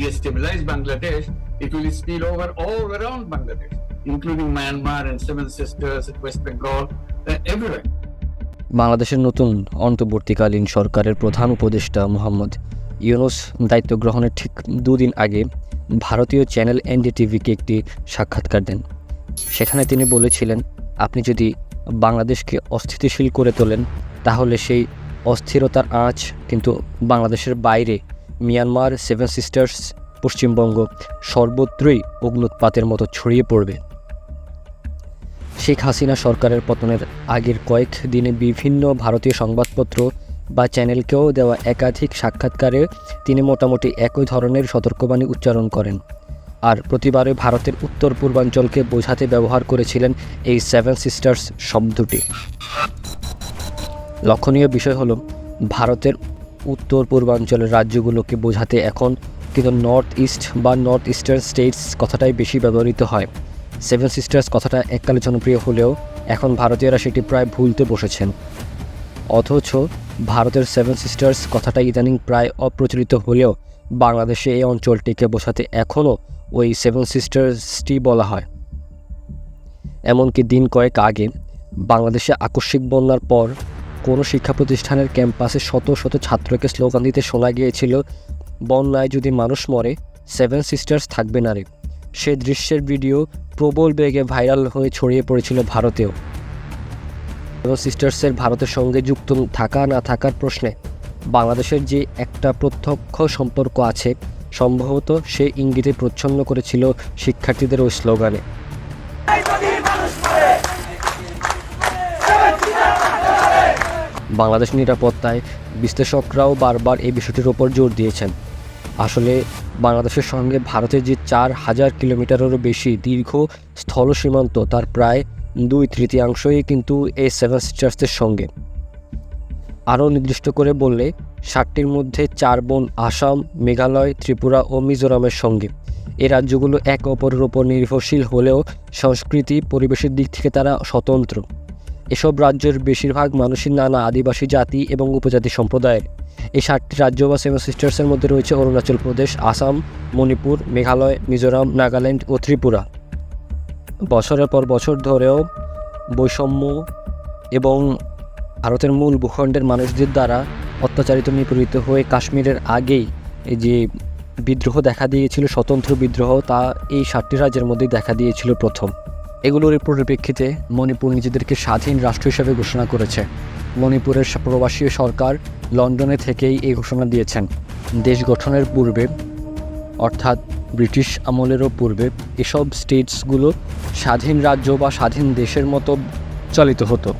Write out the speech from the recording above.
destabilize Bangladesh, it will spill over all around Bangladesh, including Myanmar and Seven Sisters, West Bengal, uh, everywhere. বাংলাদেশের নতুন অন্তর্বর্তীকালীন সরকারের প্রধান উপদেষ্টা মোহাম্মদ ইউনুস দায়িত্ব গ্রহণের ঠিক দুদিন আগে ভারতীয় চ্যানেল এনডিটিভিকে একটি সাক্ষাৎকার দেন সেখানে তিনি বলেছিলেন আপনি যদি বাংলাদেশকে অস্থিতিশীল করে তোলেন তাহলে সেই অস্থিরতার আঁচ কিন্তু বাংলাদেশের বাইরে মিয়ানমার সেভেন সিস্টার্স পশ্চিমবঙ্গ সর্বত্রই অগ্নুৎপাতের মতো ছড়িয়ে পড়বে। শেখ হাসিনা সরকারের পতনের আগের কয়েক দিনে বিভিন্ন ভারতীয় সংবাদপত্র বা চ্যানেলকেও দেওয়া একাধিক সাক্ষাৎকারে তিনি মোটামুটি একই ধরনের সতর্কবাণী উচ্চারণ করেন। আর প্রতিবারে ভারতের উত্তর পূর্বাঞ্চলকে বোঝাতে ব্যবহার করেছিলেন এই সেভেন সিস্টার্স শব্দটি। লক্ষণীয় বিষয় হলো, ভারতের উত্তর পূর্বাঞ্চলের রাজ্যগুলোকে বোঝাতে এখন কিন্তু নর্থ ইস্ট বা নর্থ ইস্টার্ন স্টেটস কথাটাই বেশি ব্যবহৃত হয়। সেভেন সিস্টার্স কথাটা এককালে জনপ্রিয় হলেও এখন ভারতীয়রা সেটি প্রায় ভুলতে বসেছেন। অথচ ভারতের সেভেন সিস্টার্স কথাটা ইদানিং প্রায় অপ্রচলিত হলেও বাংলাদেশে এই অঞ্চলটিকে বোঝাতে এখনও ওই সেভেন সিস্টার্সটি বলা হয়। এমনকি দিন কয়েক আগে বাংলাদেশে আকস্মিক বন্যার পর কোনো শিক্ষা প্রতিষ্ঠানের ক্যাম্পাসে শত শত ছাত্রকে স্লোগান দিতে শোনা গিয়েছিল, বন্যায় যদি মানুষ মরে সেভেন সিস্টার্স থাকবে না রে। সে দৃশ্যের ভিডিও প্রবল বেগে ভাইরাল হয়ে ছড়িয়ে পড়েছিল ভারতেও। সেভেন সিস্টার্সের ভারতের সঙ্গে যুক্ত থাকা না থাকার প্রশ্নে বাংলাদেশের যে একটা প্রত্যক্ষ সম্পর্ক আছে, সম্ভবত সে ইঙ্গিতে প্রচ্ছন্ন করেছিল শিক্ষার্থীদের ওই স্লোগানে। বাংলাদেশ নিরাপত্তায় বিশ্লেষকরাও বারবার এই বিষয়টির ওপর জোর দিয়েছেন। আসলে বাংলাদেশের সঙ্গে ভারতের যে চার হাজার কিলোমিটারেরও বেশি দীর্ঘ স্থল সীমান্ত, তার প্রায় দুই তৃতীয়াংশই কিন্তু এই সেভেন সিস্টার্সদের সঙ্গে। আরও নির্দিষ্ট করে বললে ষাটটির মধ্যে চার বোন আসাম, মেঘালয়, ত্রিপুরা ও মিজোরামের সঙ্গে। এ রাজ্যগুলো একে অপরের ওপর নির্ভরশীল হলেও সংস্কৃতি, পরিবেশের দিক থেকে তারা স্বতন্ত্র। এসব রাজ্যের বেশিরভাগ মানুষই নানা আদিবাসী জাতি এবং উপজাতি সম্প্রদায়ের। এই সাতটি রাজ্য বা সেভেন সিস্টার্সের মধ্যে রয়েছে অরুণাচল প্রদেশ, আসাম, মণিপুর, মেঘালয়, মিজোরাম, নাগাল্যান্ড ও ত্রিপুরা। বছরের পর বছর ধরেও বৈষম্য এবং ভারতের মূল ভূখণ্ডের মানুষদের দ্বারা অত্যাচারিত, নিপীড়িত হয়ে কাশ্মীরের আগেই যে বিদ্রোহ দেখা দিয়েছিল, স্বতন্ত্র বিদ্রোহ, তা এই সাতটি রাজ্যের মধ্যেই দেখা দিয়েছিল প্রথম। এগুলোর পরিপ্রেক্ষিতে মণিপুর নিজেদেরকে স্বাধীন রাষ্ট্র হিসেবে ঘোষণা করেছে। মণিপুরের প্রবাসী সরকার লন্ডনে থেকেই এই ঘোষণা দিয়েছেন। দেশ গঠনের পূর্বে, অর্থাৎ ব্রিটিশ আমলেরও পূর্বে, এসব স্টেটসগুলো স্বাধীন রাজ্য বা স্বাধীন দেশের মতো চালিত হতো।